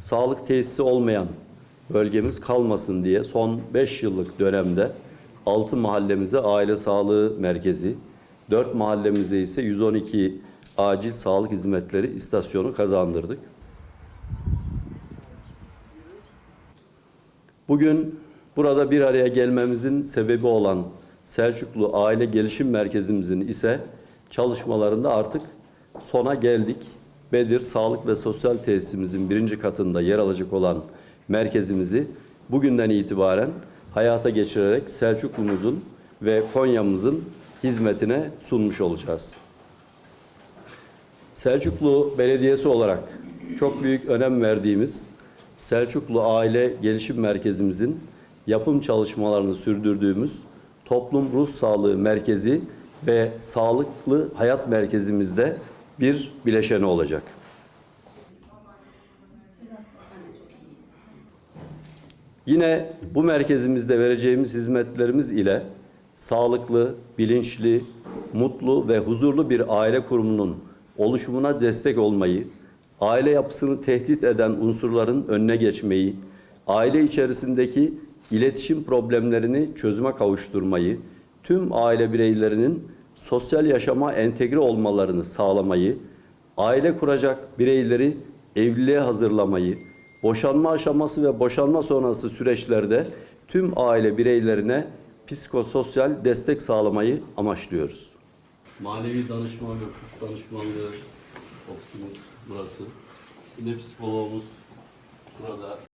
sağlık tesisi olmayan bölgemiz kalmasın diye son 5 yıllık dönemde 6 mahallemize aile sağlığı merkezi, 4 mahallemize ise 112 acil sağlık hizmetleri istasyonu kazandırdık. Bugün burada bir araya gelmemizin sebebi olan Selçuklu Aile Gelişim Merkezimizin ise çalışmalarında artık sona geldik. Bedir Sağlık ve Sosyal Tesisimizin birinci katında yer alacak olan merkezimizi bugünden itibaren hayata geçirerek Selçuklumuzun ve Konya'mızın hizmetine sunmuş olacağız. Selçuklu Belediyesi olarak çok büyük önem verdiğimiz Selçuklu Aile Gelişim Merkezimizin yapım çalışmalarını sürdürdüğümüz Toplum Ruh Sağlığı Merkezi ve Sağlıklı Hayat Merkezimizde bir bileşeni olacak. Yine bu merkezimizde vereceğimiz hizmetlerimiz ile sağlıklı, bilinçli, mutlu ve huzurlu bir aile kurumunun oluşumuna destek olmayı, aile yapısını tehdit eden unsurların önüne geçmeyi, aile içerisindeki iletişim problemlerini çözüme kavuşturmayı, tüm aile bireylerinin sosyal yaşama entegre olmalarını sağlamayı, aile kuracak bireyleri evliliğe hazırlamayı, boşanma aşaması ve boşanma sonrası süreçlerde tüm aile bireylerine psikososyal destek sağlamayı amaçlıyoruz. Manevi danışma ve hukuk danışmanlığı ofisimiz burası. Yine psikologumuz burada.